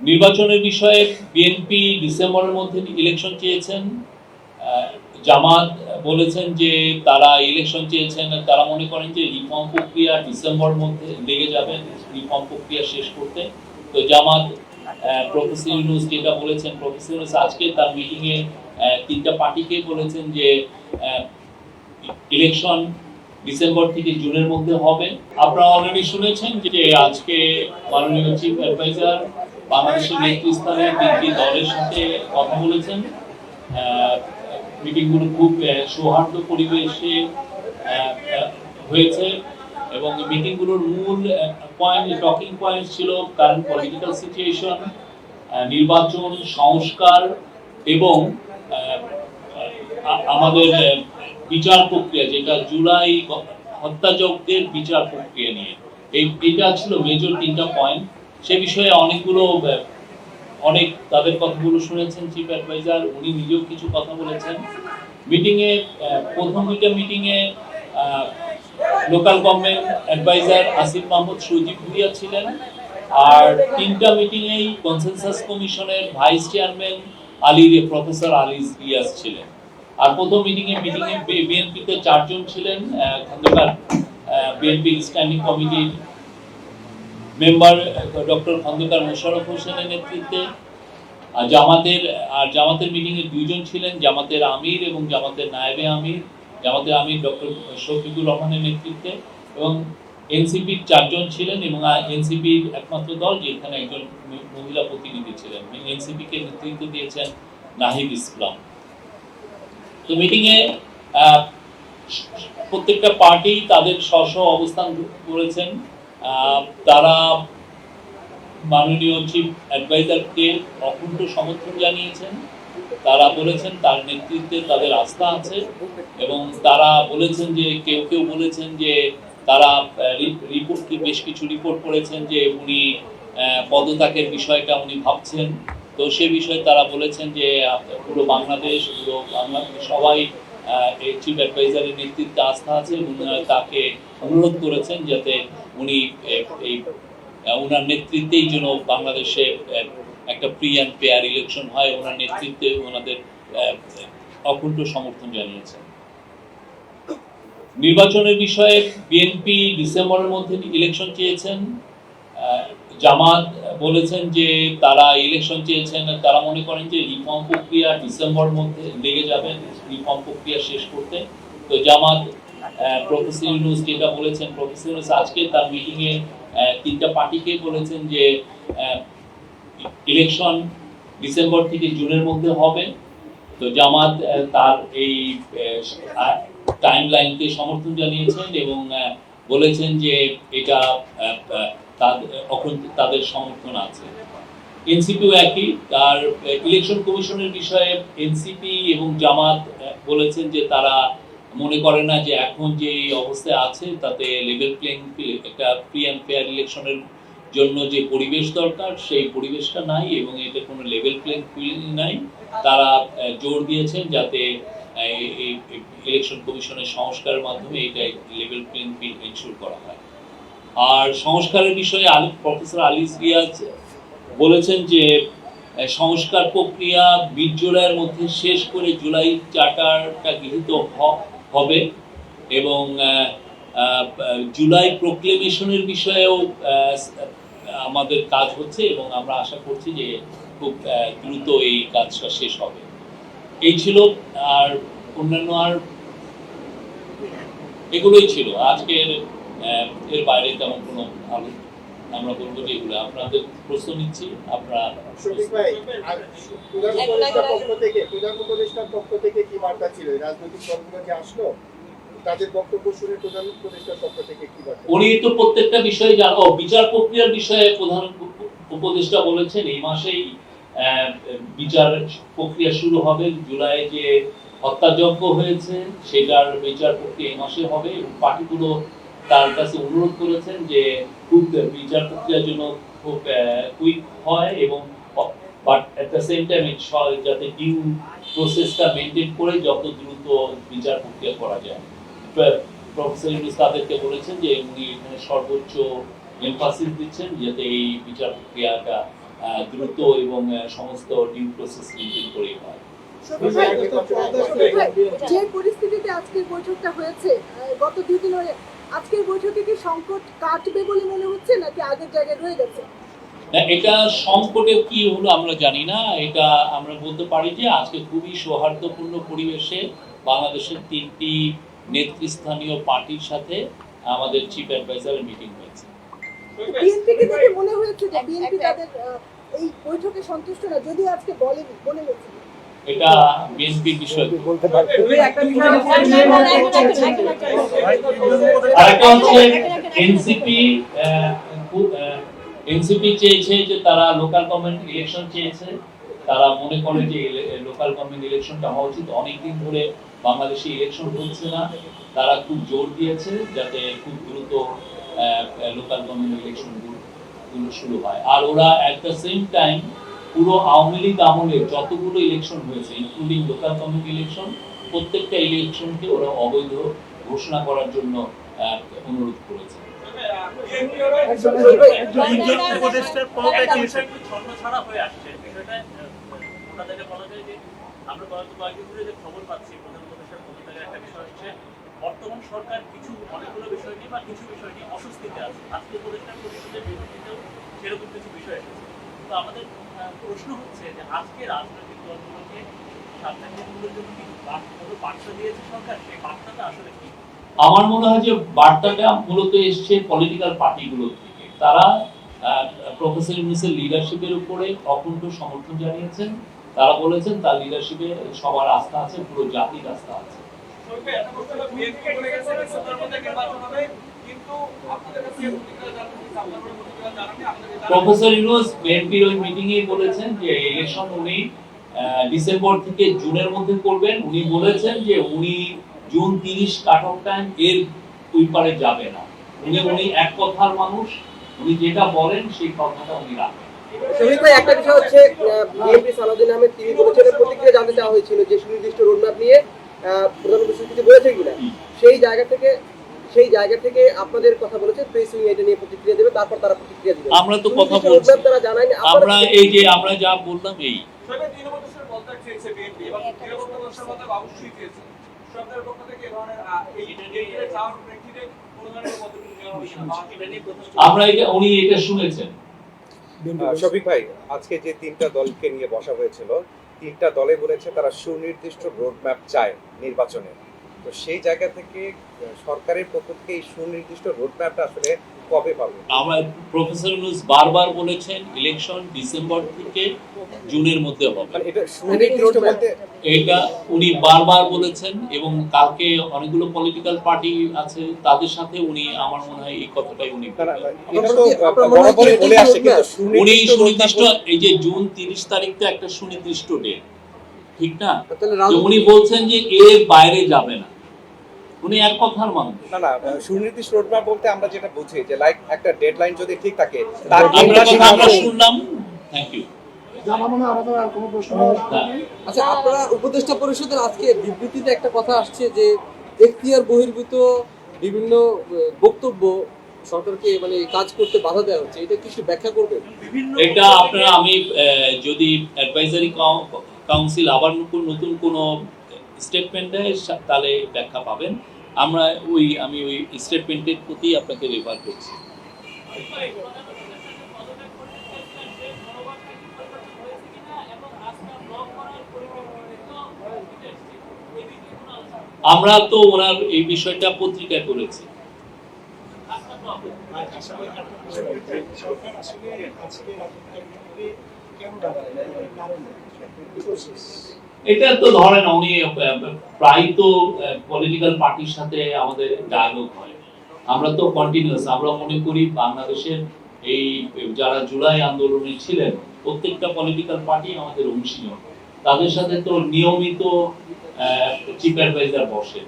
নির্বাচনের বিষয়ে বিএনপি ডিসেম্বরের মধ্যে ইলেকশন চেয়েছেন। জামাত বলেছেন যে তারা ইলেকশন চেয়েছেন তারা মনে করেন যে রিফর্ম প্রক্রিয়া ডিসেম্বর মধ্যে লেগে যাবে রিফর্ম প্রক্রিয়া শেষ করতে। তো জামাত প্রফেসর ইউনুস যেটা বলেছেন প্রফেসর ইউনুস আজকে তার মিটিংয়ে তিনটা পার্টিকে বলেছেন যে ইলেকশন ডিসেম্বর থেকে জুনের মধ্যে হবে। আপনারা অলরেডি শুনেছেন যে আজকে মাননীয় চিফ অ্যাডভাইজার বাংলাদেশের নেতৃস্থানীয় তিনটি দলের সাথে কথা বলেছেন। মিটিংগুলো খুব আহ, সৌহার্দ্য পরিবেশে হয়েছে এবং মিটিংগুলোর মূল পয়েন্ট টকিং পয়েন্ট ছিল কারেন্ট পলিটিক্যাল সিচুয়েশন নির্বাচন সংস্কার এবং আমাদের বিচার প্রক্রিয়া যেটা জুলাই হত্যাযজ্ঞের বিচার প্রক্রিয়া নিয়ে। এই এটা ছিল মেজর তিনটা পয়েন্ট সে বিষয়ে অনেকগুলো, অনেক তাদের কথাগুলো শুনেছেন চিফ অ্যাডভাইজার উনি নিজেও কিছু কথা বলেছেন। মিটিংয়ে প্রথম দুইটা মিটিংয়ে local government adviser Asif Mahmud Sajib Bhuiya ছিলেন আর তিনটা মিটিংয়েই কনসেনসাস কমিশনের vice chairman Ali professor Ali Riaz ছিলেন। আর প্রথম মিটিংয়ে মিটিংয়ে বিএনপিতে চারজন ছিলেন খন্দকার বিএনপি স্ট্যান্ডিং কমিটির মেম্বার, ডক্টর খন্দকার মোশাররফ হোসেনের নেতৃত্বে। আর জামাতের আর জামাতের মিটিংয়ে দুইজন ছিলেন, জামাতের আমির এবং জামাতের নায়েবে আমির, জামাতের আমির ডক্টর শফিকুর রহমানের নেতৃত্বে এবং এনসিপির চারজন ছিলেন এবং এনসিপির একমাত্র দল যেখানে একজন মহিলা প্রতিনিধি ছিলেন। এনসিপিকে নেতৃত্ব দিয়েছেন নাহিদ ইসলাম। তো মিটিংয়ে প্রত্যেকটা পার্টি তাদের স্ব অবস্থান করেছেন। তারা মাননীয় চিফ অ্যাডভাইজারকে অকুণ্ঠ সমর্থন জানিয়েছেন। তারা বলেছেন তার নেতৃত্বে তাদের আস্থা আছে এবং তারা বলেছেন যে, কেউ কেউ বলেছেন যে, তারা রিপোর্ট বেশ কিছু রিপোর্ট করেছেন যে, উনি পদত্যাগের বিষয়টা উনি ভাবছেন। তো সে বিষয়ে তারা বলেছেন যে পুরো বাংলাদেশ পুরো বাংলাদেশ সবাই চিফ অ্যাডভাইজারের নেতৃত্বে আস্থা আছে তাকে অনুরোধ করেছেন যাতে উনি এই ওনার নেতৃত্বেই যেন বাংলাদেশে একটা ফ্রি অ্যান্ড ফেয়ার ইলেকশন হয় ওনার নেতৃত্বে ওনাদের অকুণ্ঠ সমর্থন জানিয়েছেন। নির্বাচনের বিষয়ে বিএনপি ডিসেম্বরের মধ্যে ইলেকশন চেয়েছেন। জামাত বলেছেন যে তারা ইলেকশন চেয়েছেন, তারা মনে করেন যে রিফর্ম প্রক্রিয়া ডিসেম্বর মধ্যে লেগে যাবে রিফর্ম প্রক্রিয়া শেষ করতে। তো জামাত প্রফেসর ইউনুস যেটা বলেছেন, প্রফেসর ইউনুস আজকে তার মিটিংয়ে তিনটা পার্টিকেই বলেছেন যে ইলেকশন ডিসেম্বর থেকে জুনের মধ্যে হবে। তো জামাত তার এই টাইম লাইনকে সমর্থন জানিয়েছেন এবং বলেছেন যে এটা তাদের সমর্থন আছে। এনসিপিও একই, তার ইলেকশন কমিশনের বিষয়ে এনসিপি এবং জামাত বলেছেন যে তারা মনে করে না যে এখন যে অবস্থায় আছে, তাতে লেভেল প্লেইং একটা ফ্রি অ্যান্ড ফেয়ার ইলেকশনের জন্য যে পরিবেশ দরকার, সেই পরিবেশটা নাই এবং এতে কোনো লেভেল প্লেইং ফিল্ড নাই। তারা জোর দিয়েছেন যাতে এই- ইলেকশন কমিশনের সংস্কারের মাধ্যমে এটা লেভেল প্লেইং ফিল্ড এনশিওর করা হয়। আর সংস্কারের বিষয়ে আলী প্রফেসর আলিস রিয়াজ বলেছেন যে সংস্কার প্রক্রিয়া বিশ জুলাইয়ের মধ্যে শেষ করে জুলাই চার্টারটা গৃহীত হবে এবং জুলাই প্রোক্লেমেশনের বিষয়েও আমাদের কাজ হচ্ছে এবং আমরা আশা করছি যে খুব দ্রুত এই কাজটা শেষ হবে। এই ছিল আর অন্যান্য আর এগুলোই ছিল। আজকের এর বাইরে তেমন কোনো আলো আমরা বলব যে এগুলো। আপনাদের প্রশ্ন নিচ্ছি আপনারা পক্ষ থেকে প্রধান উপদেষ্টার পক্ষ থেকে বার্তা ছিল রাজনৈতিক দলগুলো আসলো, তাদের বক্তব্য শুনে প্রধান উপদেষ্টার পক্ষ থেকে কি বার্তা উনি তো প্রত্যেকটা বিষয়ে বিচার প্রক্রিয়ার বিষয়ে প্রধান উপদেষ্টা বলেছেন, এই মাসেই বিচার প্রক্রিয়া শুরু হবে জুলাই যে হত্যাযজ্ঞ হয়েছে, সেটার বিচার প্রক্রিয়া এই মাসে হবে এবং পার্টিগুলো তার কাছে অনুরোধ করেছেন যে খুব বিচার প্রক্রিয়ার জন্য খুব কুইক হয় এবং but at the same time যাতে ডিউ প্রসেসটা মেনটেন করে যত দ্রুত বিচার প্রক্রিয়া করা যায়। প্রফেসর ইউনুস তাদেরকে বলেছেন যে উনি এখানে সর্বোচ্চ এমফাসিস দিচ্ছেন যাতে এই বিচার প্রক্রিয়াটা দ্রুত এবং সমস্ত ডিউ প্রসেস মেনটেন করেই হয়। যে পরিস্থিতিতে আজকের বৈঠকটা হয়েছে গত দুই দিন আজকের বৈঠকে কি সংকট কাটবে বলে মনে হচ্ছে নাকি আগের জায়গায় রয়ে গেছে? না, এটা সংকটের কি হলো আমরা জানি না। এটা আমরা বলতে পারি যে আজকে খুবই সৌহার্দ্যপূর্ণ পরিবেশে বাংলাদেশের তিনটি নেতৃস্থানীয় পার্টির সাথে আমাদের চিফ অ্যাডভাইজারের মিটিং হয়েছে। বিএনপিকে দেখে মনে হয়েছে যে বিএনপি তাদের এই বৈঠকে সন্তুষ্ট না যদিও আজকে বলেনি বলে গেছে এটা বিএনপির বিষয় আরেকটা হচ্ছে এনসিপি এনসিপি চেয়েছে যে তারা লোকাল গভর্নমেন্ট ইলেকশন চেয়েছে। তারা মনে করে যে লোকাল গভর্নমেন্ট ইলেকশনটা হওয়া উচিত। অনেকদিন ধরে বাংলাদেশে ইলেকশন হচ্ছে না। তারা খুব জোর দিয়েছে যাতে খুব দ্রুত লোকাল গভর্নমেন্ট ইলেকশনগুলো শুরু হয়। আর ওরা অ্যাট দ্য সেম টাইম পুরো আওয়ামী লীগ আমলে যতগুলো ইলেকশন হয়েছে ইনক্লুডিং লোকাল গভর্নমেন্ট ইলেকশন প্রত্যেকটা ইলেকশনকে ওরা অবৈধ ঘোষণা করার জন্য অনুরোধ করেছে। বর্তমান সরকার কিছু অনেকগুলো বিষয় নিয়ে বা কিছু বিষয় নিয়ে অস্বস্তিতে আছে আজকে উপদেষ্টার পরিষদের বিবৃতিতেও সেরকম কিছু বিষয় এসেছে তো আমাদের প্রশ্ন হচ্ছে যে আজকে রাজনৈতিক দলগুলোকে সামনের জন্য কি বার্তা দিয়েছে সরকার সেই বার্তাটা আসলে কি? আমার মনে হয় যে বার্তাটা মূলত এসছে পলিটিক্যাল পার্টিগুলোর থেকে তারা প্রফেসর ইউনুসের লিডারশিপের উপরে অকুণ্ঠ সমর্থন জানিয়েছেন। তারা বলেছেন তার লিডারশিপে সবার আস্থা আছে পুরো জাতির আস্থা আছে। প্রফেসর ইউনুস বিএনপির ওই মিটিং এ বলেছেন যে ইলেকশন উনি ডিসেম্বর থেকে জুনের মধ্যে করবেন। উনি বলেছেন যে উনি জুন তিরিশ কাট অফ টাইম এর ওই পারে যাবে না। উনি উনি এক কথার মানুষ উনি যেটা বলেন সেই কথাটা উনি রাখেন। একটা বিষয় হচ্ছে বিএনপি সালাউদ্দিন আহমেদ তিনি বলেছিলেন প্রতিক্রিয়া জানতে চাওয়া হয়েছিল যে সুনির্দিষ্ট রোডম্যাপ নিয়ে আহ, প্রধানমন্ত্রী কিছু বলেছে কিনা? সেই জায়গা থেকে সেই জায়গা থেকে আপনাদের কথা বলেছে প্রেস উইং এটা নিয়ে প্রতিক্রিয়া দেবে তারপর তারা প্রতিক্রিয়া দেবে। আমরা তো কথা বলছি। তারা জানায়নি আমরা এই যে আমরা যা বললাম এই। নিয়ে প্রথম আমরা এটা উনি এটা শুনেছেন। শফিক ভাই আজকে যে তিনটা দলকে নিয়ে বসা হয়েছিল তিনটা দলে বলেছে তারা সুনির্দিষ্ট রোডম্যাপ চায় নির্বাচনে। তো সেই জায়গা থেকে সরকারের পক্ষ থেকে এই সুনির্দিষ্ট রোডম্যাপটা আসলে কবে পাবে? আমরা প্রফেসর ইউনুস বারবার বলেছেন ইলেকশন ডিসেম্বর থেকে জুনের মধ্যে হবে। মানে এটা উনি বারবার বলেছেন এবং কালকে অনেকগুলো পলিটিক্যাল পার্টি আছে তাদের সাথে উনি আমার মনে হয় এই কথাটাই উনি উনি সুনির্দিষ্ট এই যে জুন তিরিশ তারিখটা একটা সুনির্দিষ্ট ডেট ঠিক না? উনি বলছেন যে এর বাইরে যাবে না। উনি এক কথার মানুষ। না না সুনির্দিষ্ট রোডম্যাপ বলতে আমরা যেটা বুঝি যে লাইক একটা ডেডলাইন যদি ঠিক থাকে তার আমরা কথা আমরা শুনলাম থ্যাংক ইউ আচ্ছা আপনারা উপদেষ্টা পরিষদের আজকে বিবৃতিতে একটা কথা আসছে যে এখতিয়ার বহির্ভূত বিভিন্ন বক্তব্য সরকারকে মানে কাজ করতে বাধা দেওয়া হচ্ছে। এটা কিছু ব্যাখ্যা করবেন বিভিন্ন এটা আপনারা আমি আহ, যদি অ্যাডভাইজারি কাউন্সিল আবার নতুন নতুন কোনো স্টেটমেন্ট তাহলে ব্যাখ্যা পাবেন। আমরা ওই, আমি ওই স্টেটমেন্টের প্রতি আপনাকে রেফার করছি। আমরা তো ওনার এই বিষয়টা পত্রিকায় করেছি। এটা তো ধরেন উনি প্রায় তো পলিটিক্যাল পার্টির সাথে আমাদের ডায়ালগ হয়। আমরা তো কন্টিনিউয়াস আমরা মনে করি বাংলাদেশের এই, যারা জুলাই আন্দোলনে ছিলেন, প্রত্যেকটা পলিটিক্যাল পার্টি আমাদের অংশীদার। তাদের সাথে তো নিয়মিত চিফ অ্যাডভাইজার বসে